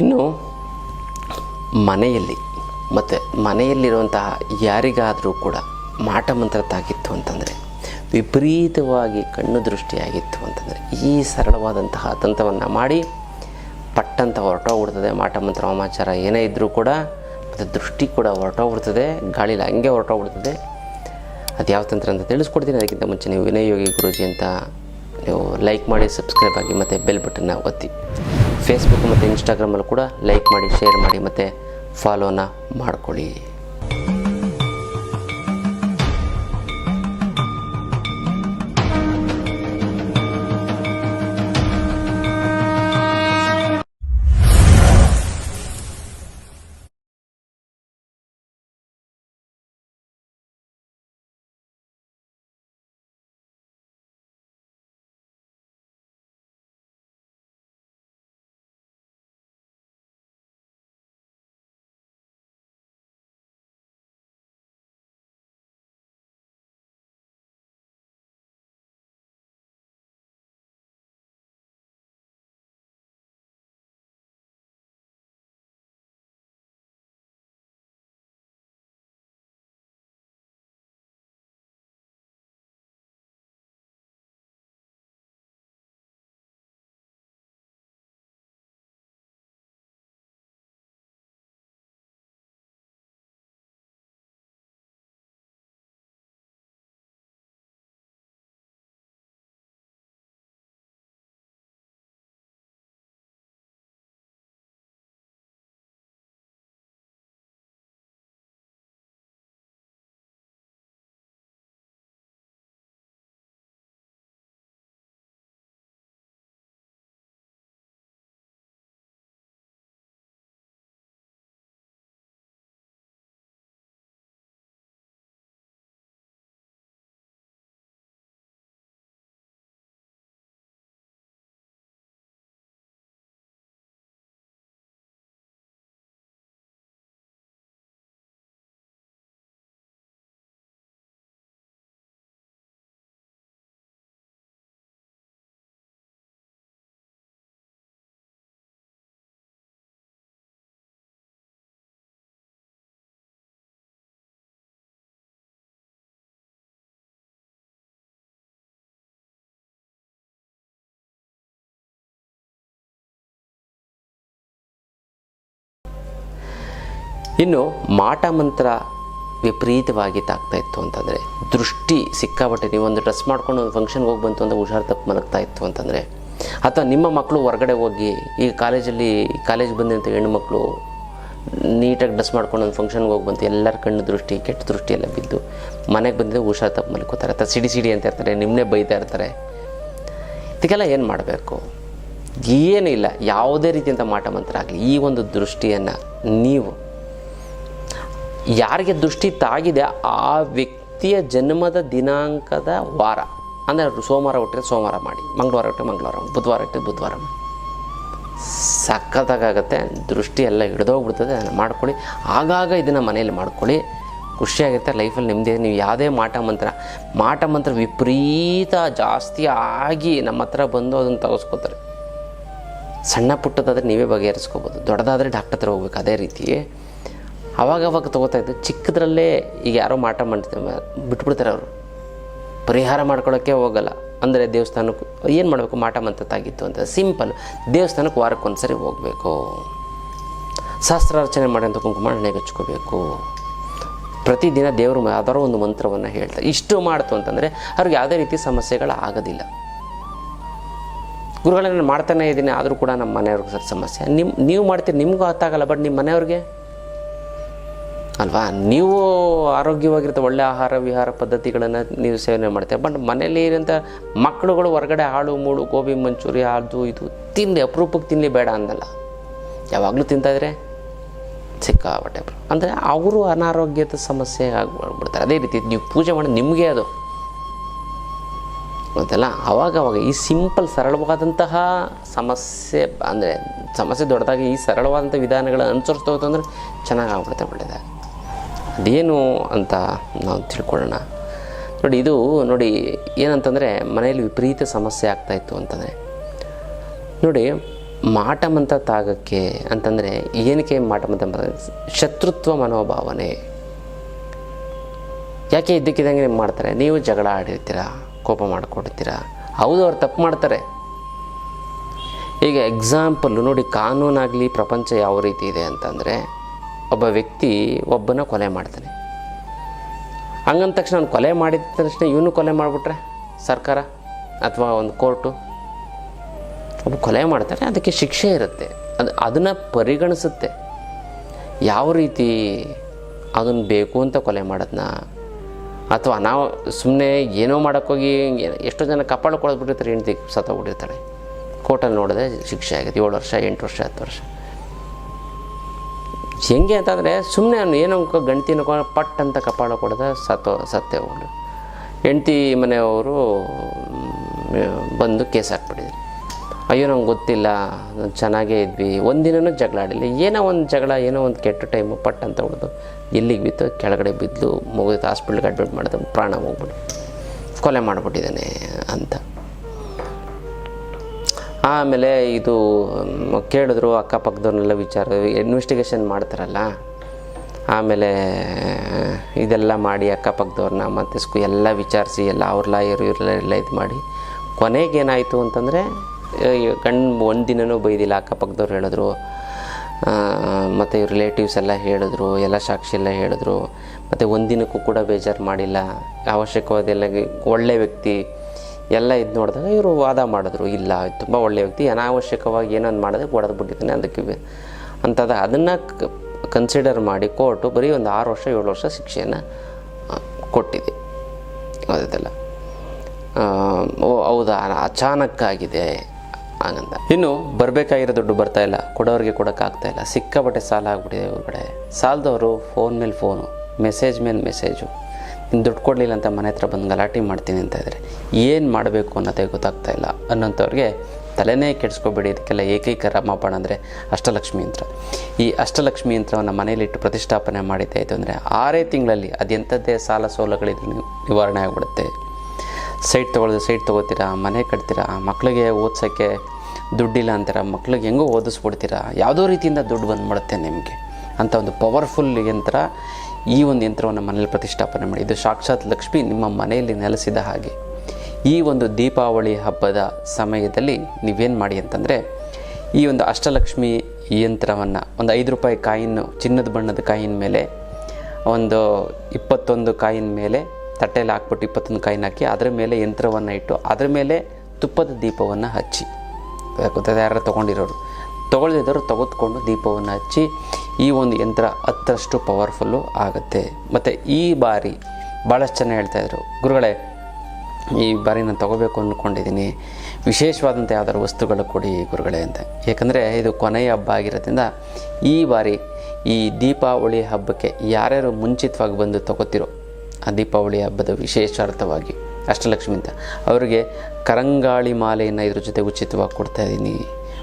ಇನ್ನು ಮನೆಯಲ್ಲಿ, ಮತ್ತು ಮನೆಯಲ್ಲಿರುವಂತಹ ಯಾರಿಗಾದರೂ ಕೂಡ ಮಾಟ ಮಂತ್ರ ತಾಗಿತ್ತು ಅಂತಂದರೆ, ವಿಪರೀತವಾಗಿ ಕಣ್ಣು ದೃಷ್ಟಿಯಾಗಿತ್ತು ಅಂತಂದರೆ, ಈ ಸರಳವಾದಂತಹ ತಂತ್ರವನ್ನು ಮಾಡಿ ಪಟ್ಟಂತ ಹೊರಟೋಗ್ಬಿಡ್ತದೆ ಮಾಟ ಮಂತ್ರ, ವಾಮಾಚಾರ ಏನೇ ಇದ್ದರೂ ಕೂಡ, ಮತ್ತು ದೃಷ್ಟಿ ಕೂಡ ಹೊರಟೋಗ್ಬಿಡ್ತದೆ ಗಾಳಿಲಿ ಹಂಗೆ ಹೊರಟೋಗ್ಬಿಡ್ತದೆ ಅದು ಯಾವ ತಂತ್ರ ಅಂತ ತಿಳಿಸ್ಕೊಡ್ತೀನಿ. ಅದಕ್ಕಿಂತ ಮುಂಚೆ ನೀವು ವಿನಯ ಯೋಗಿ ಗುರುಜಿ ಅಂತ ನೀವು ಲೈಕ್ ಮಾಡಿ, ಸಬ್ಸ್ಕ್ರೈಬ್ ಆಗಿ ಮತ್ತು ಬೆಲ್ ಬಟನ್ನ ಒತ್ತಿ. ಫೇಸ್ಬುಕ್ ಮತ್ತು ಇನ್ಸ್ಟಾಗ್ರಾಮಲ್ಲೂ ಕೂಡ ಲೈಕ್ ಮಾಡಿ ಶೇರ್ ಮಾಡಿ ಮತ್ತು ಫಾಲೋನ ಮಾಡ್ಕೊಳ್ಳಿ. ಇನ್ನು ಮಾಟ ಮಂತ್ರ ವಿಪರೀತವಾಗಿ ತಾಗ್ತಾ ಇತ್ತು ಅಂತಂದರೆ, ದೃಷ್ಟಿ ಸಿಕ್ಕಾಬಟ್ಟೆ ನೀವೊಂದು ಡ್ರೆಸ್ ಮಾಡ್ಕೊಂಡು ಒಂದು ಫಂಕ್ಷನ್ಗೆ ಹೋಗಿ ಬಂತು ಅಂತ ಹುಷಾರು ತಪ್ಪು ಮಲಗ್ತಾ ಇತ್ತು ಅಂತಂದರೆ. ಅಥವಾ ನಿಮ್ಮ ಮಕ್ಕಳು ಹೊರಗಡೆ ಹೋಗಿ, ಈಗ ಕಾಲೇಜಲ್ಲಿ ಕಾಲೇಜ್ಗೆ ಬಂದಂಥ ಹೆಣ್ಣುಮಕ್ಕಳು ನೀಟಾಗಿ ಡ್ರೆಸ್ ಮಾಡ್ಕೊಂಡು ಒಂದು ಫಂಕ್ಷನ್ಗೆ ಹೋಗಿ ಬಂತು, ಎಲ್ಲರ ಕಣ್ಣು ದೃಷ್ಟಿ, ಕೆಟ್ಟ ದೃಷ್ಟಿ ಎಲ್ಲ ಬಿದ್ದು, ಮನೆಗೆ ಬಂದಿದ್ದು ಹುಷಾರು ತಪ್ಪು ಮಲ್ಕೋತಾರೆ, ಅಥವಾ ಸಿಡಿ ಸಿಡಿ ಅಂತ ಇರ್ತಾರೆ ನಿಮ್ಮನ್ನೇ ಬೈತಾ ಇರ್ತಾರೆ. ಇದಕ್ಕೆಲ್ಲ ಏನು ಮಾಡಬೇಕು? ಏನೂ ಇಲ್ಲ ಯಾವುದೇ ರೀತಿಯಂಥ ಮಾಟ ಮಂತ್ರ ಆಗಲಿ, ಈ ಒಂದು ದೃಷ್ಟಿಯನ್ನು ನೀವು ಯಾರಿಗೆ ದೃಷ್ಟಿ ತಾಗಿದೆ? ಆ ವ್ಯಕ್ತಿಯ ಜನ್ಮದ ದಿನಾಂಕದ ವಾರ. ಅಂದರೆ ಸೋಮವಾರ ಹುಟ್ಟಿದ್ರೆ ಸೋಮವಾರ ಮಾಡಿ. ಮಂಗಳವಾರ ಹುಟ್ಟರೆ ಮಂಗಳವಾರ ಮಾಡಿ. ಬುಧವಾರ ಹುಟ್ಟಿದ್ರೆ ಬುಧವಾರ ಮಾಡಿ. ದೃಷ್ಟಿ ಎಲ್ಲ ಹಿಡಿದೋಗ್ಬಿಡ್ತದೆ. ಅದನ್ನು ಮಾಡ್ಕೊಳ್ಳಿ. ಆಗಾಗ ಇದನ್ನು ಮನೆಯಲ್ಲಿ ಮಾಡ್ಕೊಳ್ಳಿ. ಖುಷಿಯಾಗಿರುತ್ತೆ. ಲೈಫಲ್ಲಿ ನಿಮ್ಮದೇ ನೀವು ಯಾವುದೇ ಮಾಟ ಮಂತ್ರ. ಮಾಟ ಮಂತ್ರ ವಿಪರೀತ ಜಾಸ್ತಿ ಆಗಿ ನಮ್ಮ ಹತ್ರ ಬಂದು ಅದನ್ನು ತಗೋಸ್ಕೋತಾರೆ. ಸಣ್ಣ ಪುಟ್ಟದಾದರೆ ನೀವೇ ಬಗೆಹರಿಸ್ಕೋಬೋದು. ದೊಡ್ಡದಾದರೆ ಡಾಕ್ಟರ್ ಹತ್ರ ಹೋಗ್ಬೇಕು. ಅದೇ ರೀತಿ. ಅವಾಗ ಅವಾಗ ತೊಗೋತಾ ಇದ್ದು. ಚಿಕ್ಕದ್ರಲ್ಲೇ ಈಗ ಯಾರೋ ಮಾಟ ಮಾಡ್ತಾರೆ ಬಿಟ್ಬಿಡ್ತಾರೆ ಅವರು. ಪರಿಹಾರ ಮಾಡ್ಕೊಳ್ಳೋಕ್ಕೆ ಹೋಗಲ್ಲ. ಅಂದರೆ ದೇವಸ್ಥಾನಕ್ಕೆ, ಏನು ಮಾಡಬೇಕು? ಮಾಟ ಮಂತ್ರ ತಾಗಿತ್ತು ಅಂತ. ಸಿಂಪಲ್ ದೇವಸ್ಥಾನಕ್ಕೆ ವಾರಕ್ಕೆ ಒಂದು ಸರಿ ಹೋಗಬೇಕು. ಶಾಸ್ತ್ರಾರ್ಚನೆ ಮಾಡೋಂಥ ಕುಂಕುಮ ಹಣೆಗೆ ಹಚ್ಕೋಬೇಕು. ಪ್ರತಿದಿನ ದೇವರು ಯಾವ್ದಾರೋ ಒಂದು ಮಂತ್ರವನ್ನು ಹೇಳ್ತಾರೆ ಇಷ್ಟು ಮಾಡ್ತು ಅಂತಂದರೆ ಅವ್ರಿಗೆ ಯಾವುದೇ ರೀತಿ ಸಮಸ್ಯೆಗಳು ಆಗೋದಿಲ್ಲ. ಗುರುಗಳನ್ನ ಮಾಡ್ತಾನೆ ಇದ್ದೀನಿ. ಆದರೂ ಕೂಡ ನಮ್ಮ ಮನೆಯವ್ರಿಗೆ ಸರ್ ಸಮಸ್ಯೆ. ನಿಮ್ಮ ನೀವು ಮಾಡ್ತೀರಿ, ನಿಮಗೂ ಹತ್ತಾಗಲ್ಲ ಬಟ್ ನಿಮ್ಮ ಮನೆಯವ್ರಿಗೆ? ಅಲ್ವಾ? ನೀವು ಆರೋಗ್ಯವಾಗಿರುತ್ತೆ ಒಳ್ಳೆ ಆಹಾರ, ವಿಹಾರ ಪದ್ಧತಿಗಳನ್ನು ನೀವು ಸೇವನೆ ಮಾಡ್ತೀವಿ ಬಟ್ ಮನೇಲಿ ಇರೋಂಥ ಮಕ್ಕಳುಗಳು ಹೊರಗಡೆ ಹಾಳು ಮೂಳು, ಗೋಬಿ, ಮಂಚೂರಿ ಅದು ಇದು ತಿನ್ನಲಿ ಅಪರೂಪಕ್ಕೆ ತಿನ್ನಲಿ ಬೇಡ ಅಂದಲ್ಲ. ಯಾವಾಗಲೂ ತಿಂತಾಯಿದ್ರೆ ಸಿಕ್ಕಾಪಟ್ಟೆ ಅಂದರೆ ಅವರು ಅನಾರೋಗ್ಯದ ಸಮಸ್ಯೆ ಆಗ್ಬಿಡ್ತಾರೆ. ಅದೇ ರೀತಿ ನೀವು ಪೂಜೆ ಮಾಡಿ ನಿಮಗೆ ಅದು. ಗೊತ್ತಲ್ಲ? ಅವಾಗ ಅವಾಗ ಈ ಸಿಂಪಲ್ ಸರಳವಾದಂತಹ ಸಮಸ್ಯೆ, ಅಂದರೆ ಸಮಸ್ಯೆ ದೊಡ್ಡದಾಗಿ ಈ ಸರಳವಾದಂಥ ವಿಧಾನಗಳನ್ನು ಅನುಸರಿಸ್ತಾ ಹೋಗ್ತಂದ್ರೆ ಚೆನ್ನಾಗಿ ಆಗ್ಬಿಡುತ್ತೆ ಒಳ್ಳೆಯದಾಗಿ ಅದೇನು ಅಂತ ನಾವು ತಿಳ್ಕೊಳ್ಳೋಣ. ನೋಡಿ, ಇದು ನೋಡಿ ಏನಂತಂದರೆ ಮನೆಯಲ್ಲಿ ವಿಪರೀತ ಸಮಸ್ಯೆ ಆಗ್ತಾಯಿತ್ತು ಅಂತಂದರೆ. ನೋಡಿ, ಮಾಟಮಂತ ತಾಗಕ್ಕೆ ಅಂತಂದರೆ ಏನಕ್ಕೆ ಮಾಟಮಂತ ಶತ್ರುತ್ವ ಮನೋಭಾವನೆ. ಯಾಕೆ ಇದ್ದಕ್ಕಿದ್ದಂಗೆ ನೀವು ಮಾಡ್ತಾರೆ? ನೀವು ಜಗಳ ಆಡಿರ್ತೀರ, ಕೋಪ ಮಾಡಿಕೊಡ್ತೀರಾ? ಹೌದು, ಅವ್ರು ತಪ್ಪು ಮಾಡ್ತಾರೆ. ಈಗ ಎಕ್ಸಾಂಪಲ್ಲು ನೋಡಿ, ಕಾನೂನಾಗಲಿ ಪ್ರಪಂಚ ಯಾವ ರೀತಿ ಇದೆ ಅಂತಂದರೆ ಒಬ್ಬ ವ್ಯಕ್ತಿ ಒಬ್ಬನ ಕೊಲೆ ಮಾಡ್ತಾನೆ. ಹಂಗಂದ ತಕ್ಷಣ ಅವ್ನು ಕೊಲೆ ಮಾಡಿದ ತಕ್ಷಣ ಇವನು ಕೊಲೆ ಮಾಡಿಬಿಟ್ರೆ ಸರ್ಕಾರ ಅಥವಾ ಒಂದು ಕೋರ್ಟು? ಒಬ್ಬ ಕೊಲೆ ಮಾಡ್ತಾರೆ ಅದಕ್ಕೆ ಶಿಕ್ಷೆ ಇರುತ್ತೆ. ಅದು, ಅದನ್ನು ಪರಿಗಣಿಸುತ್ತೆ. ಯಾವ ರೀತಿ ಅದನ್ನು ಬೇಕು ಅಂತ ಕೊಲೆ ಮಾಡೋದನ್ನ ಅಥವಾ ನಾವು ಸುಮ್ಮನೆ ಏನೋ ಮಾಡೋಕ್ಕೋಗಿ ಎಷ್ಟೋ ಜನ ಕಪಾಳ ಕೊಡೋದ್ಬಿಟ್ಟಿರ್ತಾರೆ ಹೆಂಡ್ತಿ ಸತ್ತೋಗ್ಬಿಟ್ಟಿರ್ತಾಳೆ ಕೋರ್ಟಲ್ಲಿ ನೋಡಿದ್ರೆ ಶಿಕ್ಷೆ ಆಗುತ್ತೆ ಏಳು ವರ್ಷ, ಎಂಟು ವರ್ಷ, ಹತ್ತು ವರ್ಷ. ಹೆಂಗೆ ಅಂತಂದರೆ ಸುಮ್ಮನೆ ಅವನು ಏನೋ ಗಂಡತಿನ ಪಟ್ ಅಂತ ಕಪಾಳ ಕೊಡದ ಸತ್ತೋ, ಸತ್ತೇ ಹೋಗ್ಲು ಹೆಂಡ್ತಿ ಮನೆಯವರು ಬಂದು ಕೇಸ್ ಹಾಕ್ಬಿಟ್ಟಿದ್ರು. ಅಯ್ಯೋ, ನಂಗೆ ಗೊತ್ತಿಲ್ಲ, ನಾನ್ ಚೆನ್ನಾಗೇ ಇದ್ವಿ. ಒಂದಿನೂ ಜಗಳ ಆಡಿಲ್ಲ. ಏನೋ ಒಂದು ಜಗಳ, ಏನೋ ಒಂದು ಕೆಟ್ಟ ಟೈಮು ಪಟ್ ಅಂತ ಹೊಡೆದು ಎಲ್ಲಿಗೆ ಬಿತ್ತು, ಕೆಳಗಡೆ ಬಿದ್ದು ಮುಗಿದು ಹಾಸ್ಪಿಟ್ಲಿಗೆ ಅಡ್ಮಿಟ್ ಮಾಡಿದ್ರು ಪ್ರಾಣ ಹೋಗ್ಬಿಟ್ಟು ಕೊಲೆ ಮಾಡಿಬಿಟ್ಟಿದ್ದಾನೆ ಅಂತ. ಆಮೇಲೆ ಇದು ಕೇಳಿದ್ರು ಅಕ್ಕಪಕ್ಕದವ್ರನ್ನೆಲ್ಲ ವಿಚಾರ ಇನ್ವೆಸ್ಟಿಗೇಷನ್ ಮಾಡ್ತಾರಲ್ಲ? ಆಮೇಲೆ, ಇದೆಲ್ಲ ಮಾಡಿ ಅಕ್ಕಪಕ್ಕದವ್ರನ್ನ ಮತ್ತು ಸ್ಕೂ, ಎಲ್ಲ ವಿಚಾರಿಸಿ, ಎಲ್ಲ ಅವ್ರ ಲಾಯರು ಇವರೆಲ್ಲ ಎಲ್ಲ ಇದು ಮಾಡಿ. ಕೊನೆಗೇನಾಯಿತು ಅಂತಂದರೆ ಕಣ್ಣು ಒಂದು ದಿನವೂ ಬೈದಿಲ್ಲ, ಅಕ್ಕಪಕ್ಕದವ್ರು ಹೇಳಿದ್ರು. ಮತ್ತು ಇವ್ರ ರಿಲೇಟಿವ್ಸ್ ಎಲ್ಲ ಹೇಳಿದ್ರು, ಎಲ್ಲ ಸಾಕ್ಷಿ ಎಲ್ಲ ಹೇಳಿದ್ರು. ಮತ್ತು ಒಂದಿನಕ್ಕೂ ಕೂಡ ಬೇಜಾರು ಮಾಡಿಲ್ಲ. ಅವಶ್ಯಕವಾದೆಲ್ಲ ಒಳ್ಳೆ ವ್ಯಕ್ತಿ ಎಲ್ಲ ಇದು ನೋಡಿದಾಗ ಇವರು ವಾದ ಮಾಡಿದ್ರು, ಇಲ್ಲ ತುಂಬ ಒಳ್ಳೆಯ ವ್ಯಕ್ತಿ, ಅನಾವಶ್ಯಕವಾಗಿ ಏನೊಂದು ಮಾಡಿದ್ರೆ ಹೊಡೆದು ಬಿಟ್ಟಿದ್ದಾನೆ ಅದಕ್ಕೆ ಅಂತದ, ಅದನ್ನು ಕನ್ಸಿಡರ್ ಮಾಡಿ ಕೋರ್ಟು ಬರೀ ಒಂದು ಆರು ವರ್ಷ, ಏಳು ವರ್ಷ ಶಿಕ್ಷೆಯನ್ನು ಕೊಟ್ಟಿದೆ. ಅದೆಲ್ಲ ಓ, ಹೌದಾ, ಅಚಾನಕ್ಕಾಗಿದೆ, ಹಾಗಂತ. ಇನ್ನು ಬರಬೇಕಾಗಿರೋ ದುಡ್ಡು ಬರ್ತಾ ಇಲ್ಲ, ಕೊಡೋರಿಗೆ ಕೊಡೋಕ್ಕಾಗ್ತಾ ಇಲ್ಲ, ಸಿಕ್ಕಾಪಟ್ಟೆ ಸಾಲ ಆಗ್ಬಿಟ್ಟಿದೆ ಇವ್ರ ಕಡೆ. ಸಾಲದವರು ಫೋನ್ ಮೇಲೆ ಫೋನು, ಮೆಸೇಜ್ ಮೇಲೆ ಮೆಸೇಜು. ದುಡ್ಡು ಕೊಡಲಿಲ್ಲ ಅಂತ ಮನೆ ಹತ್ರ ಬಂದು ಗಲಾಟೆ ಮಾಡ್ತೀನಿ ಅಂತ ಇದ್ದಾರೆ ಏನು ಮಾಡಬೇಕು ಅನ್ನೋದೇ ಗೊತ್ತಾಗ್ತಾ ಇಲ್ಲ. ಅನ್ನೋಂಥವ್ರಿಗೆ ತಲೆನೇ ಕೆಡಿಸ್ಕೋಬೇಡಿ, ಇದಕ್ಕೆಲ್ಲ ಏಕೈಕ ರಾಮಬಾಣ ಅಂದರೆ ಅಷ್ಟಲಕ್ಷ್ಮಿ ಯಂತ್ರ. ಈ ಅಷ್ಟಲಕ್ಷ್ಮಿ ಯಂತ್ರವನ್ನು ಮನೆಯಲ್ಲಿಟ್ಟು ಪ್ರತಿಷ್ಠಾಪನೆ ಮಾಡಿದ್ದಾಯಿತು ಅಂದರೆ ಆರೇ ತಿಂಗಳಲ್ಲಿ ಅದೆಂಥದ್ದೇ ಸಾಲ ಸೋಲಗಳಿದ್ರು ನಿವಾರಣೆ ಆಗಿಬಿಡುತ್ತೆ. ಸೈಟ್ ತೊಗೊಳ್ಳೋದು ಸೈಟ್ ತೊಗೋತೀರಾ, ಮನೆ ಕಟ್ತೀರಾ ಮಕ್ಕಳಿಗೆ ಓದ್ಸೋಕ್ಕೆ ದುಡ್ಡಿಲ್ಲ ಅಂತೀರ, ಮಕ್ಳಿಗೆ ಹೆಂಗೋ ಓದಿಸ್ಬಿಡ್ತೀರಾ, ಯಾವುದೋ ರೀತಿಯಿಂದ ದುಡ್ಡು ಬಂದ್ಬಿಡುತ್ತೆ ನಿಮಗೆ ಅಂತ ಒಂದು ಪವರ್ಫುಲ್ ಯಂತ್ರ ಈ ಒಂದು ಯಂತ್ರವನ್ನು ಮನೇಲಿ ಪ್ರತಿಷ್ಠಾಪನೆ ಮಾಡಿ, ಇದು ಸಾಕ್ಷಾತ್ ಲಕ್ಷ್ಮಿ ನಿಮ್ಮ ಮನೆಯಲ್ಲಿ ನೆಲೆಸಿದ ಹಾಗೆ. ಈ ಒಂದು ದೀಪಾವಳಿ ಹಬ್ಬದ ಸಮಯದಲ್ಲಿ ನೀವೇನು ಮಾಡಿ ಅಂತಂದರೆ, ಈ ಒಂದು ಅಷ್ಟಲಕ್ಷ್ಮಿ ಯಂತ್ರವನ್ನು ಒಂದು ಐದು ರೂಪಾಯಿ ಕಾಯಿನ್ನು ಚಿನ್ನದ ಬಣ್ಣದ ಕಾಯಿನ ಮೇಲೆ, ಒಂದು ಇಪ್ಪತ್ತೊಂದು ಕಾಯಿನ ಮೇಲೆ, ತಟ್ಟೆಯಲ್ಲಿ ಹಾಕ್ಬಿಟ್ಟು ಇಪ್ಪತ್ತೊಂದು ಕಾಯಿನ ಹಾಕಿ ಅದರ ಮೇಲೆ ಯಂತ್ರವನ್ನು ಇಟ್ಟು, ಅದರ ಮೇಲೆ ತುಪ್ಪದ ದೀಪವನ್ನು ಹಚ್ಚಿ. ಗೊತ್ತಾದ ಯಾರು ತೊಗೊಂಡಿರೋರು. ತೊಗೊಳ್ದಿದ್ದವರು ತೆಗೆದುಕೊಂಡು ದೀಪವನ್ನು ಹಚ್ಚಿ ಈ ಒಂದು ಯಂತ್ರ ಹತ್ತರಷ್ಟು ಪವರ್ಫುಲ್ಲು ಆಗುತ್ತೆ. ಮತ್ತು ಈ ಬಾರಿ ಭಾಳಷ್ಟು ಜನ ಹೇಳ್ತಾಯಿದ್ರು ಗುರುಗಳೇ, ಈ ಬಾರಿ ನಾನು ತೊಗೋಬೇಕು ಅಂದ್ಕೊಂಡಿದ್ದೀನಿ. ವಿಶೇಷವಾದಂಥ ಯಾವ್ದಾದ್ರು ವಸ್ತುಗಳು ಕೊಡಿ ಗುರುಗಳೇ ಅಂತ. ಏಕೆಂದರೆ ಇದು ಕೊನೆಯ ಹಬ್ಬ ಆಗಿರೋದ್ರಿಂದ ಈ ಬಾರಿ ಈ ದೀಪಾವಳಿ ಹಬ್ಬಕ್ಕೆ ಯಾರ್ಯಾರು ಮುಂಚಿತವಾಗಿ ಬಂದು ತಗೋತಿರೋ ಆ ದೀಪಾವಳಿ ಹಬ್ಬದ ವಿಶೇಷಾರ್ಥವಾಗಿ ಅಷ್ಟಲಕ್ಷ್ಮಿ ಅಂತ. ಅವರಿಗೆ ಕರಂಗಾಳಿ ಮಾಲೆಯನ್ನು ಇದ್ರ ಜೊತೆ ಉಚಿತವಾಗಿ ಕೊಡ್ತಾ ಇದ್ದೀನಿ.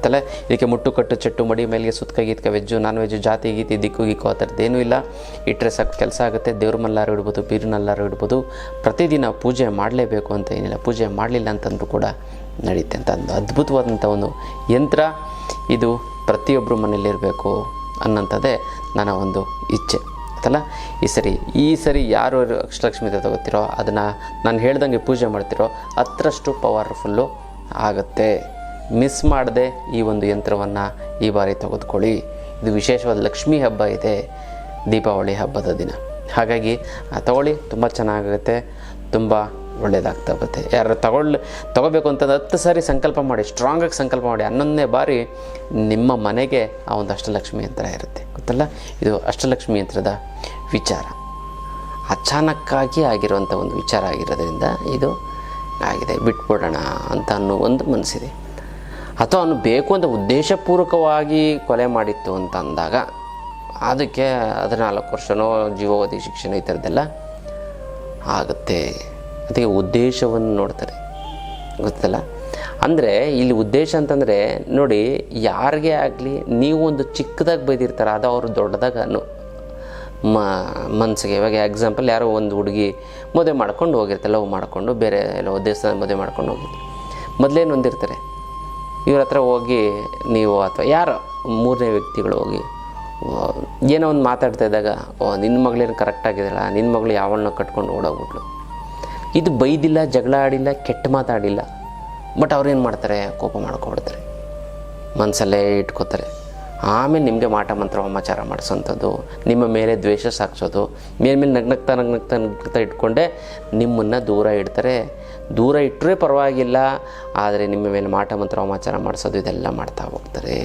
ಗೊತ್ತಲ್ಲ ಇದಕ್ಕೆ ಮುಟ್ಟುಕಟ್ಟು, ಚೆಟ್ಟು ಮಡಿ ಮೇಲೆ ಸುತ್ತಕ ಗೀತ್ಕ ವೆಜ್ಜು, ನಾನ್ ವೆಜ್ಜು, ಜಾತಿ, ಗೀತಿ, ದಿಕ್ಕು, ಗಿಕ್ಕು ಆ ಥರದ್ದೇನೂ ಇಲ್ಲ. ಇಟ್ಟರೆ ಸಾಕು, ಕೆಲಸ ಆಗುತ್ತೆ, ದೇವ್ರ ಮಲ್ಲಾರು ಇಡ್ಬೋದು ಬೀರಿನಲ್ಲಾರು ಇಡ್ಬೋದು. ಪ್ರತಿದಿನ ಪೂಜೆ ಮಾಡಲೇಬೇಕು ಅಂತ ಏನಿಲ್ಲ, ಪೂಜೆ ಮಾಡಲಿಲ್ಲ ಅಂತಂದ್ರೂ ಕೂಡ ನಡೆಯುತ್ತೆ ಅಂತ ಒಂದು ಅದ್ಭುತವಾದಂಥ ಒಂದು ಯಂತ್ರ. ಇದು ಪ್ರತಿಯೊಬ್ಬರು ಮನೆಯಲ್ಲಿರಬೇಕು ಅನ್ನೋಂಥದ್ದೇ ನನ್ನ ಒಂದು ಇಚ್ಛೆ. ಆಯ್ತಲ್ಲ ಈ ಸರಿ ಈ ಸರಿ ಯಾರು ಅಷ್ಟಲಕ್ಷ್ಮಿ ತಗೋತಿರೋ ಅದನ್ನು ನಾನು ಹೇಳ್ದಂಗೆ ಪೂಜೆ ಮಾಡ್ತಿರೋ ಹತ್ತರಷ್ಟು ಪವರ್ಫುಲ್ಲು ಆಗುತ್ತೆ. ಮಿಸ್ ಮಾಡದೆ ಈ ಒಂದು ಯಂತ್ರವನ್ನು ಈ ಬಾರಿ ತೆಗೆದುಕೊಳ್ಳಿ. ಇದು ವಿಶೇಷವಾದ ಲಕ್ಷ್ಮೀ ಹಬ್ಬ ಇದೆ, ದೀಪಾವಳಿ ಹಬ್ಬದ ದಿನ. ಹಾಗಾಗಿ ತಗೊಳ್ಳಿ, ತುಂಬ ಚೆನ್ನಾಗುತ್ತೆ ತುಂಬ ಒಳ್ಳೆಯದಾಗ್ತಾ ಬರುತ್ತೆ ಯಾರು ತಗೊಳ್ಳಿ, ತಗೋಬೇಕು ಅಂತಂದು ಹತ್ತು ಸಾರಿ ಸಂಕಲ್ಪ ಮಾಡಿ ಸ್ಟ್ರಾಂಗಾಗಿ ಸಂಕಲ್ಪ ಮಾಡಿ, ಹನ್ನೊಂದನೇ ಬಾರಿ ನಿಮ್ಮ ಮನೆಗೆ ಆ ಒಂದು ಅಷ್ಟಲಕ್ಷ್ಮಿ ಯಂತ್ರ ಇರುತ್ತೆ. ಗೊತ್ತಲ್ಲ? ಇದು ಅಷ್ಟಲಕ್ಷ್ಮಿ ಯಂತ್ರದ ವಿಚಾರ. ಅಚಾನಕ್ಕಾಗಿ ಆಗಿರುವಂಥ ಒಂದು ವಿಚಾರ ಆಗಿರೋದ್ರಿಂದ ಇದು ಆಗಿದೆ. ಬಿಟ್ಬಿಡೋಣ ಅಂತ ಅನ್ನೋ ಒಂದು ಮನಸ್ಸಿದೆ. ಅಥವಾ ಅವನು ಬೇಕು ಅಂತ ಉದ್ದೇಶಪೂರ್ವಕವಾಗಿ ಕೊಲೆ ಮಾಡಿತ್ತು ಅಂತ ಅಂದಾಗ ಅದಕ್ಕೆ ಹದಿನಾಲ್ಕು ವರ್ಷನೋ ಜೀವಾವಧಿ ಶಿಕ್ಷಣ ಈ ಥರದ್ದೆಲ್ಲ ಆಗುತ್ತೆ. ಅದಕ್ಕೆ ಉದ್ದೇಶವನ್ನು ನೋಡ್ತಾರೆ. ಗೊತ್ತಲ್ಲ? ಅಂದರೆ ಇಲ್ಲಿ ಉದ್ದೇಶ ಅಂತಂದರೆ ನೋಡಿ ಯಾರಿಗೆ ಆಗಲಿ ನೀವು ಒಂದು ಚಿಕ್ಕದಾಗಿ ಬೈದಿರ್ತಾರೆ, ಅದು ಅವರು ದೊಡ್ಡದಾಗ ಮ ಮನಸ್ಸಿಗೆ ಇವಾಗ ಎಕ್ಸಾಂಪಲ್ ಯಾರೋ ಒಂದು ಹುಡುಗಿ ಮದುವೆ ಮಾಡ್ಕೊಂಡು ಹೋಗಿರ್ತಾರೆ ಲವ್ ಮಾಡಿಕೊಂಡು ಬೇರೆ ಎಲ್ಲೋ ದೇವಸ್ಥಾನ ಮದುವೆ ಮಾಡ್ಕೊಂಡು ಹೋಗಿರ್ತಾರೆ ಮೊದಲೇನು ಹೊಂದಿರ್ತಾರೆ ಇವ್ರ ಹತ್ರ ಹೋಗಿ ನೀವು ಅಥವಾ ಯಾರು ಮೂರನೇ ವ್ಯಕ್ತಿಗಳು ಹೋಗಿ ಏನೋ ಒಂದು ಮಾತಾಡ್ತಾ ಇದ್ದಾಗ, ಓ, ನಿನ್ನ ಮಗಳೇನು ಕರೆಕ್ಟ್ ಆಗಿದೆಯಲ್ಲ ನಿನ್ನ ಮಗಳು ಯಾವನ್ನ ಕಟ್ಕೊಂಡು ಓಡೋಗ್ಬಿಟ್ಲು. ಇದು ಬೈದಿಲ್ಲ, ಜಗಳ ಆಡಿಲ್ಲ, ಕೆಟ್ಟ ಮಾತಾಡಿಲ್ಲ ಬಟ್ ಅವ್ರೇನು ಮಾಡ್ತಾರೆ? ಕೋಪ ಮಾಡ್ಕೊಬಿಡ್ತಾರೆ ಮನಸ್ಸಲ್ಲೇ ಇಟ್ಕೋತಾರೆ. ಆಮೇಲೆ ನಿಮಗೆ ಮಾಟ ಮಂತ್ರ ಹೋಮಾಚಾರ ಮಾಡಿಸೋಂಥದ್ದು, ನಿಮ್ಮ ಮೇಲೆ ದ್ವೇಷ ಸಾಕ್ಸೋದು, ಮೇಲ್ಮೇಲೆ ನಗ್ನಗ್ತಾ ನಗ್ನಗ್ತಾ ನಗ್ನಗ್ತಾ ಇಟ್ಕೊಂಡೆ ನಿಮ್ಮನ್ನು ದೂರ ಇಡ್ತಾರೆ. ದೂರ ಇಟ್ಟರೆ ಪರವಾಗಿಲ್ಲ, ಆದರೆ ನಿಮ್ಮ ಮೇಲೆ ಮಾಟ ಮಂತ್ರ ಅವಮಾಚಾರ ಮಾಡಿಸೋದು ಇದೆಲ್ಲ ಮಾಡ್ತಾ ಹೋಗ್ತಾರೆ.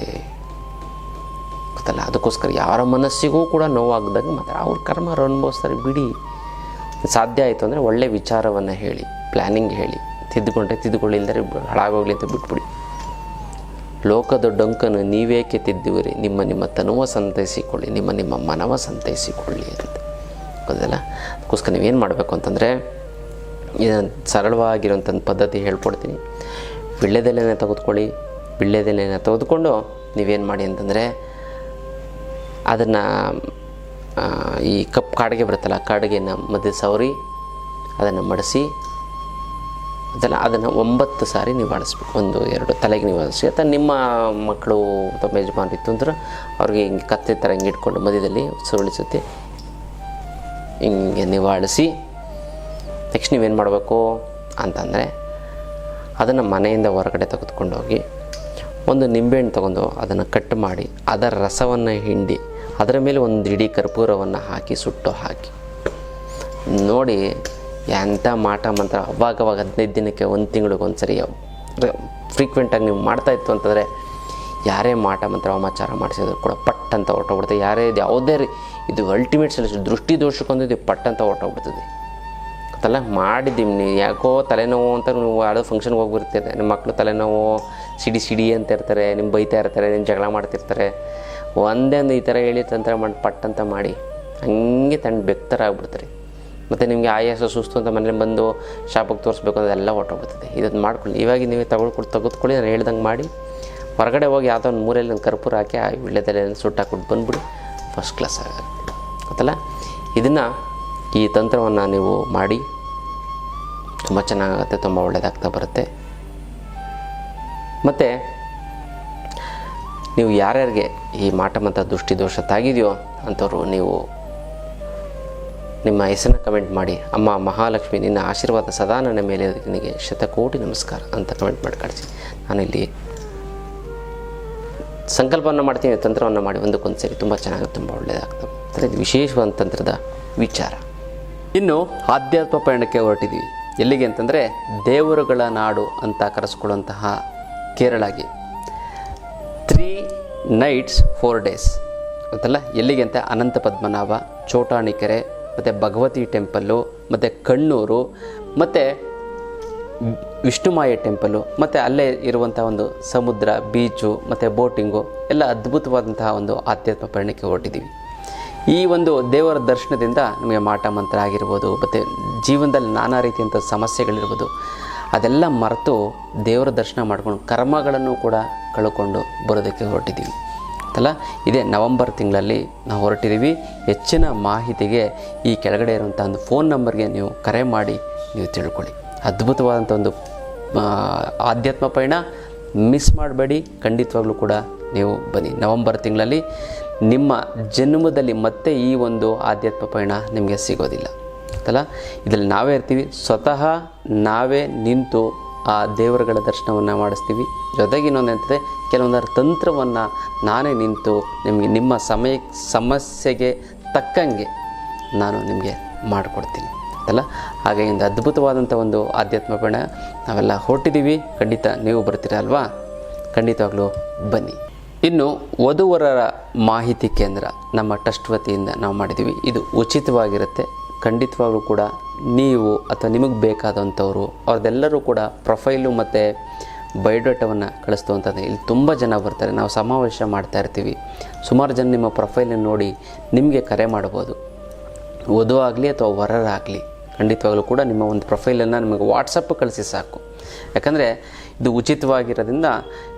ಗೊತ್ತಲ್ಲ? ಅದಕ್ಕೋಸ್ಕರ ಯಾರ ಮನಸ್ಸಿಗೂ ಕೂಡ ನೋವಾಗ್ದಾಗ ಮಾತ್ರ. ಅವ್ರ ಕರ್ಮ ಅನುಭವಿಸ್ತಾರೆ. ಬಿಡಿ. ಸಾಧ್ಯ ಆಯಿತು ಅಂದರೆ ಒಳ್ಳೆ ವಿಚಾರವನ್ನು ಹೇಳಿ ಪ್ಲ್ಯಾನಿಂಗ್ ಹೇಳಿ. ತಿದ್ದುಕೊಂಡ್ರೆ ತಿದ್ದುಕೊಳ್ಳಿ ಇಲ್ಲದ್ರೆ ಹಾಳಾಗೋಗ್ಲಿ ಅಂತ ಬಿಟ್ಬಿಡಿ. ಲೋಕದ ಡೊಂಕನ್ನು ನೀವೇಕೆ ತಿದ್ದುವಿರಿ? ನಿಮ್ಮ ನಿಮ್ಮ ತನುವ ಸಂತೈಸಿಕೊಳ್ಳಿ, ನಿಮ್ಮ ನಿಮ್ಮ ಮನವ ಸಂತೈಸಿಕೊಳ್ಳಿ ಅಂತ. ಗೊತ್ತಲ್ಲ ಅದಕ್ಕೋಸ್ಕರ ನೀವೇನು ಮಾಡಬೇಕು ಅಂತಂದರೆ ಸರಳವಾಗಿರೋಂಥ ಪದ್ಧತಿ ಹೇಳ್ಕೊಡ್ತೀನಿ. ವಿಳ್ಳೆದೆಲೆನ ತೆಗೆದುಕೊಳ್ಳಿ ವಿಳ್ಳೆದೆಲೆನ ತೆಗೆದುಕೊಂಡು ನೀವೇನು ಮಾಡಿ ಅಂತಂದರೆ, ಅದನ್ನು ಈ ಕಪ್ ಕಾಡಿಗೆ ಬರುತ್ತಲ್ಲ, ಕಾಡಿಗೆನ ಮಧ್ಯೆ ಸವರಿ, ಅದನ್ನು ಮಡಿಸಿ ಅದೆಲ್ಲ ಅದನ್ನು ಒಂಬತ್ತು ಸಾರಿ ನೀವು ಆಡಿಸ್ಬೇಕು ಒಂದು, ಎರಡು ತಲೆಗೆ ನೀವು ಆಡಿಸಿ ಅಥವಾ ನಿಮ್ಮ ಮಕ್ಕಳು ತಮ್ಮ ಯಜಮಾನ್ ಇತ್ತು ಅಂದ್ರೆ, ಅವ್ರಿಗೆ ಹಿಂಗೆ ಕತ್ತೆ ಥರ ಹಿಂಗೆ ಇಟ್ಕೊಂಡು ಮಧ್ಯದಲ್ಲಿ ಸುರುಳಿಸುತ್ತೆ. ಹಿಂಗೆ ನಿವಾಳಿಸಿ ನೆಕ್ಸ್ಟ್ ನೀವೇನು ಮಾಡಬೇಕು ಅಂತಂದರೆ ಅದನ್ನು ಮನೆಯಿಂದ ಹೊರಗಡೆ ತೆಗೆದುಕೊಂಡು ಹೋಗಿ ಒಂದು ನಿಂಬೆಹಣ್ಣು ತೊಗೊಂಡು ಅದನ್ನು ಕಟ್ ಮಾಡಿ ಅದರ ರಸವನ್ನು ಹಿಂಡಿ ಅದರ ಮೇಲೆ ಒಂದು ಇಡೀ ಕರ್ಪೂರವನ್ನು ಹಾಕಿ ಸುಟ್ಟು ಹಾಕಿ. ನೋಡಿ ಎಂಥ ಮಾಟ ಮಂತ್ರ. ಅವಾಗವಾಗ ಹದಿನೈದು ದಿನಕ್ಕೆ ಒಂದು ತಿಂಗಳಿಗೆ ಒಂದು ಸರಿ ಫ್ರೀಕ್ವೆಂಟಾಗಿ ನೀವು ಮಾಡ್ತಾಯಿತ್ತು ಅಂತಂದರೆ ಯಾರೇ ಮಾಟ ಮಂತ್ರ ಅವಮಾಚಾರ ಮಾಡಿಸಿದ್ರು ಕೂಡ ಪಟ್ ಅಂತ ಹೊರಟೋಗ್ಬಿಡುತ್ತೆ ಯಾರೇ ಇದು ಯಾವುದೇ ರೀ ಇದು ಅಲ್ಟಿಮೇಟ್ ಸೊಲ್ಯೂಷನ್ ದೃಷ್ಟಿ ದೋಷಕ್ಕೊಂದು ಪಟ್ ಅಂತ ಹೊರಟೋಗ್ಬಿಡ್ತದೆ. ಗೊತ್ತಲ್ಲ ಮಾಡಿದ್ದೀವಿ ನೀ ಯಾಕೋ ತಲೆನೋವು ಅಂತ ನೀವು ಯಾವುದೋ ಫಂಕ್ಷನ್ಗೆ ಹೋಗ್ಬಿರ್ತೀರಿ ನಿಮ್ಮ ಮಕ್ಕಳು ತಲೆನೋವು, ಸಿಡಿ ಸಿಡಿ ಅಂತ ಇರ್ತಾರೆ ನಿಮ್ಮ ಬೈತಾ ಇರ್ತಾರೆ ನಿಮ್ಮ ಜಗಳ ಮಾಡ್ತಿರ್ತಾರೆ. ಒಂದೇ ಒಂದು ಈ ಥರ ಹೇಳಿ ತಂತ್ರ ಮಾಡಿ ಪಟ್ಟಂತ ಮಾಡಿ ಹಂಗೆ ತಣ್ಣ ಬೆಕ್ತರ ಆಗ್ಬಿಡ್ತಾರೆ. ಮತ್ತು ನಿಮಗೆ ಆಯಾಸ ಸುಸ್ತು ಅಂತ ಮನೇಲಿ ಬಂದು ಶಾಪಿಗೆ ತೋರಿಸ್ಬೇಕು ಅದೆಲ್ಲ ಹೊಟ್ಟೋಗ್ಬಿಡ್ತದೆ ಇದನ್ನು ಮಾಡ್ಕೊಳ್ಳಿ. ಇವಾಗ ನೀವು ತಗೊಳ್ಕೊಟ್ಟು ತೆಗೆದುಕೊಳ್ಳಿ, ನಾನು ಹೇಳ್ದಂಗೆ ಮಾಡಿ. ಹೊರಗಡೆ ಹೋಗಿ ಯಾವುದೋ ಒಂದು ಮೂರಲ್ಲಿ ಒಂದು ಕರ್ಪೂರ ಹಾಕಿ ಆ ವಿಳ್ಳೆದೆಲೆ ಸುಟ್ಟಾಕ್ಬಿಟ್ಟು ಬಂದ್ಬಿಡಿ. ಫಸ್ಟ್ ಕ್ಲಾಸ್ ಆಗುತ್ತೆ. ಗೊತ್ತಲ್ಲ? ಇದನ್ನು ಈ ತಂತ್ರವನ್ನು ನೀವು ಮಾಡಿ, ತುಂಬ ಚೆನ್ನಾಗುತ್ತೆ ತುಂಬ ಒಳ್ಳೆಯದಾಗ್ತಾ ಬರುತ್ತೆ. ಮತ್ತು, ನೀವು ಯಾರ್ಯಾರಿಗೆ ಈ ಮಾಟ ಮಂತ್ರ ದೃಷ್ಟಿ ದೋಷ ತಾಗಿದೆಯೋ ಅಂಥವ್ರು ನೀವು ನಿಮ್ಮ ಹೆಸರನ್ನ ಕಮೆಂಟ್ ಮಾಡಿ. ಅಮ್ಮ ಮಹಾಲಕ್ಷ್ಮಿ, ನಿನ್ನ ಆಶೀರ್ವಾದ ಸದಾ ನನ್ನ ಮೇಲೆ ನಿನಗೆ ಶತಕೋಟಿ ನಮಸ್ಕಾರ ಅಂತ ಕಮೆಂಟ್ ಮಾಡಿ ಕಳಿಸಿ. ನಾನಿಲ್ಲಿ ಸಂಕಲ್ಪವನ್ನು ಮಾಡ್ತೀನಿ, ತಂತ್ರವನ್ನು ಮಾಡಿ ಒಂದಕ್ಕೊಂದು ಸರಿ ತುಂಬ ಚೆನ್ನಾಗಿ ತುಂಬ ಒಳ್ಳೆಯದಾಗ್ತದೆ ಇದು ವಿಶೇಷವಾದ ತಂತ್ರದ ವಿಚಾರ. ಇನ್ನು ಆಧ್ಯಾತ್ಮ ಪಯಣಕ್ಕೆ ಹೊರಟಿದ್ದೀವಿ ಎಲ್ಲಿಗೆ ಅಂತಂದರೆ ದೇವರುಗಳ ನಾಡು ಅಂತ ಕರೆಸ್ಕೊಳ್ಳುವಂತಹ ಕೇರಳಗೆ. ತ್ರೀ ನೈಟ್ಸ್ ಫೋರ್ ಡೇಸ್ ಗೊತ್ತಲ್ಲ? ಎಲ್ಲಿಗೆ ಅಂತ? ಅನಂತ ಪದ್ಮನಾಭ, ಚೋಟಾಣಿಕೆರೆ, ಮತ್ತು ಭಗವತಿ ಟೆಂಪಲ್ಲು, ಮತ್ತು ಕಣ್ಣೂರು, ಮತ್ತು ವಿಷ್ಣುಮಾಯ ಟೆಂಪಲ್ಲು, ಮತ್ತು ಅಲ್ಲೇ ಇರುವಂಥ ಒಂದು ಸಮುದ್ರ, ಬೀಚು, ಮತ್ತು ಬೋಟಿಂಗು, ಎಲ್ಲ ಅದ್ಭುತವಾದಂತಹ ಒಂದು ಆಧ್ಯಾತ್ಮ ಪಯಣಕ್ಕೆ ಹೊರಟಿದ್ದೀವಿ. ಈ ಒಂದು ದೇವರ ದರ್ಶನದಿಂದ ನಮಗೆ ಮಾಟ ಮಂತ್ರ ಆಗಿರ್ಬೋದು ಮತ್ತು ಜೀವನದಲ್ಲಿ ನಾನಾ ರೀತಿಯಂಥ ಸಮಸ್ಯೆಗಳಿರ್ಬೋದು, ಅದೆಲ್ಲ ಮರೆತು ದೇವರ ದರ್ಶನ ಮಾಡ್ಕೊಂಡು ಕರ್ಮಗಳನ್ನು ಕೂಡ ಕಳ್ಕೊಂಡು ಬರೋದಕ್ಕೆ ಹೊರಟಿದ್ದೀವಿ. ಅಲ್ಲ, ಇದೇ ನವಂಬರ್ ತಿಂಗಳಲ್ಲಿ ನಾವು ಹೊರಟಿದ್ದೀವಿ. ಹೆಚ್ಚಿನ ಮಾಹಿತಿಗೆ ಈ ಕೆಳಗಡೆ ಇರುವಂಥ ಒಂದು ಫೋನ್ ನಂಬರ್ಗೆ ನೀವು ಕರೆ ಮಾಡಿ ನೀವು ತಿಳ್ಕೊಳ್ಳಿ. ಅದ್ಭುತವಾದಂಥ ಒಂದು ಆಧ್ಯಾತ್ಮ ಪಯಣ ಮಿಸ್ ಮಾಡಬೇಡಿ. ಖಂಡಿತವಾಗ್ಲೂ ಕೂಡ ನೀವು ಬನ್ನಿ. ನವಂಬರ್ ತಿಂಗಳಲ್ಲಿ ನಿಮ್ಮ ಜನ್ಮದಲ್ಲಿ ಮತ್ತೆ ಈ ಒಂದು ಆಧ್ಯಾತ್ಮ ಪಯಣ ನಿಮಗೆ ಸಿಗೋದಿಲ್ಲ. ಅಲ್ಲ ಇದರಲ್ಲಿ ನಾವೇ ಇರ್ತೀವಿ, ಸ್ವತಃ ನಾವೇ ನಿಂತು ಆ ದೇವರುಗಳ ದರ್ಶನವನ್ನು ಮಾಡಿಸ್ತೀವಿ. ಜೊತೆಗೆ ಇನ್ನೊಂದು ಎಂತದೆ ಕೆಲವೊಂದರ ತಂತ್ರವನ್ನು ನಾನೇ ನಿಂತು ನಿಮಗೆ ನಿಮ್ಮ ಸಮಯ, ಸಮಸ್ಯೆಗೆ ತಕ್ಕಂಗೆ ನಾನು ನಿಮಗೆ ಮಾಡಿಕೊಡ್ತೀನಿ. ಅಲ್ಲ ಹಾಗೆ ಒಂದು ಅದ್ಭುತವಾದಂಥ ಒಂದು ಆಧ್ಯಾತ್ಮ ಪಯಣ ನಾವೆಲ್ಲ ಹೊರಟಿದ್ದೀವಿ. ಖಂಡಿತ ನೀವು ಬರ್ತೀರಾ ಅಲ್ವಾ? ಖಂಡಿತವಾಗ್ಲೂ ಬನ್ನಿ. ಇನ್ನು ವಧುವರರ ಮಾಹಿತಿ ಕೇಂದ್ರ ನಮ್ಮ ಟ್ರಸ್ಟ್ ವತಿಯಿಂದ ನಾವು ಮಾಡಿದ್ದೀವಿ. ಇದು ಉಚಿತವಾಗಿರುತ್ತೆ. ಖಂಡಿತವಾಗ್ಲೂ ಕೂಡ ನೀವು ಅಥವಾ ನಿಮಗೆ ಬೇಕಾದಂಥವರು, ಅವ್ರದ್ದೆಲ್ಲರೂ ಕೂಡ ಪ್ರೊಫೈಲು ಮತ್ತು ಬಯೋಡಾಟವನ್ನು ಕಳಿಸ್ತುವಂಥದ್ದು ಇಲ್ಲಿ ತುಂಬ ಜನ ಬರ್ತಾರೆ. ನಾವು ಸಮಾವೇಶ ಮಾಡ್ತಾ ಇರ್ತೀವಿ. ಸುಮಾರು ಜನ ನಿಮ್ಮ ಪ್ರೊಫೈಲನ್ನು ನೋಡಿ ನಿಮಗೆ ಕರೆ ಮಾಡ್ಬೋದು. ವಧು ಆಗಲಿ ಅಥವಾ ವರರಾಗಲಿ, ಖಂಡಿತವಾಗಲೂ ಕೂಡ ನಿಮ್ಮ ಒಂದು ಪ್ರೊಫೈಲನ್ನು ನಿಮಗೆ ವಾಟ್ಸಪ್ ಕಳಿಸಿ ಸಾಕು. ಯಾಕಂದರೆ ಇದು ಉಚಿತವಾಗಿರೋದ್ರಿಂದ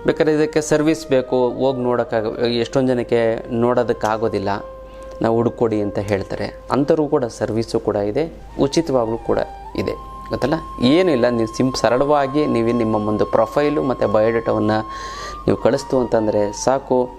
ಬೇಕಾದ್ರೆ ಇದಕ್ಕೆ ಸರ್ವಿಸ್ ಬೇಕು, ಹೋಗಿ ನೋಡೋಕ್ಕಾಗ, ಎಷ್ಟೊಂದು ಜನಕ್ಕೆ ನೋಡೋದಕ್ಕಾಗೋದಿಲ್ಲ. ನಾವು ಹುಡುಕೊಡಿ ಅಂತ ಹೇಳ್ತಾರೆ. ಅಂಥವ್ರಿಗೂ ಕೂಡ ಸರ್ವಿಸು ಕೂಡ ಇದೆ, ಉಚಿತವಾಗಲೂ ಕೂಡ ಇದೆ. ಗೊತ್ತಲ್ಲ? ಏನಿಲ್ಲ ನೀವು ಸಿಂಪ್ ಸರಳವಾಗಿ ನೀವು ನಿಮ್ಮ ಒಂದು ಪ್ರೊಫೈಲು ಮತ್ತು ಬಯೋಡೇಟಾವನ್ನು ನೀವು ಕಳಿಸ್ತು ಅಂತಂದರೆ ಸಾಕು.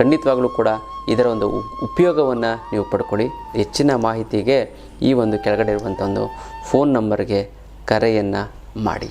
ಖಂಡಿತವಾಗಲೂ ಕೂಡ ಇದರ ಒಂದು ಉಪಯೋಗವನ್ನು ನೀವು ಪಡ್ಕೊಳ್ಳಿ. ಹೆಚ್ಚಿನ ಮಾಹಿತಿಗೆ ಈ ಒಂದು ಕೆಳಗಡೆ ಇರುವಂಥ ಒಂದು ಫೋನ್ ನಂಬರ್ಗೆ ಕರೆಯನ್ನು ಮಾಡಿ.